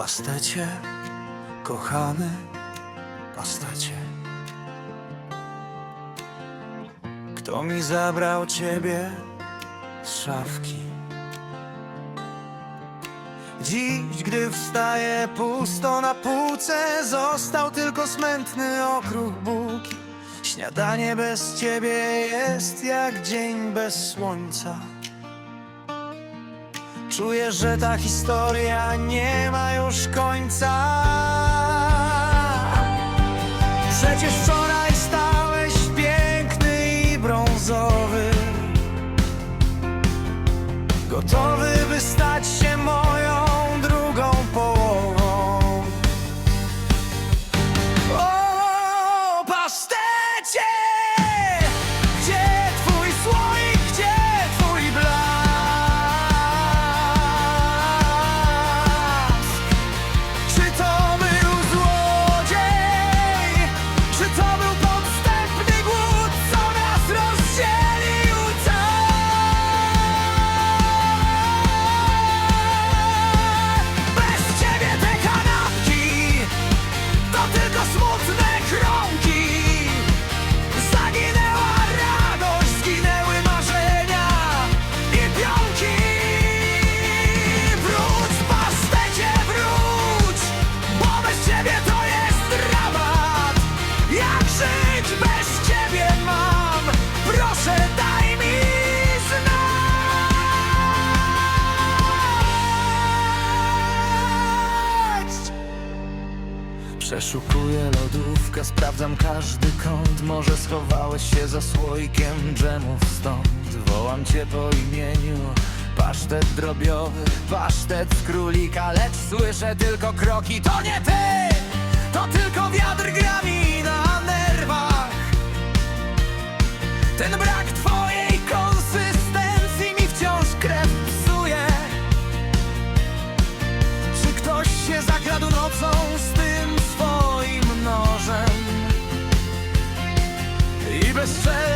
Pastecie, kochany pastecie. Kto mi zabrał ciebie z szafki? Dziś, gdy wstaję pusto na półce, został tylko smętny okruch bułki. Śniadanie bez ciebie jest jak dzień bez słońca. Czuję, że ta historia nie ma już końca. Przecież wczoraj stałeś piękny i brązowy. Gotowy, by stać się Przeszukuję lodówkę, sprawdzam każdy kąt. Może schowałeś się za słoikiem dżemów stąd. Wołam cię po imieniu Pasztet drobiowy, pasztet z królika. Lecz słyszę tylko kroki. To nie ty, to tylko wiatr gra mi na nerwach. Ten brak twojej konsystencji mi wciąż krew psuje czy ktoś się zakradł I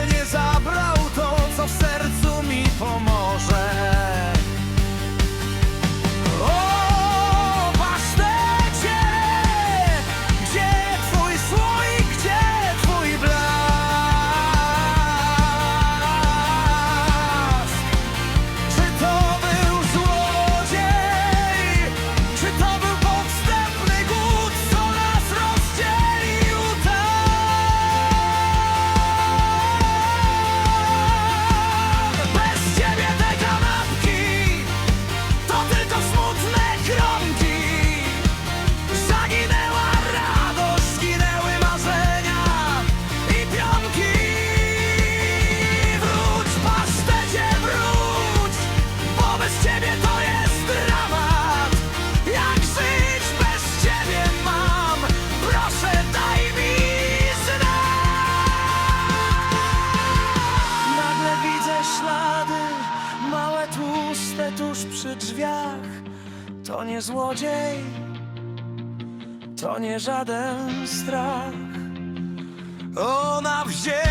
tuż przy drzwiach. To nie złodziej, to nie żaden strach. Ona wzięła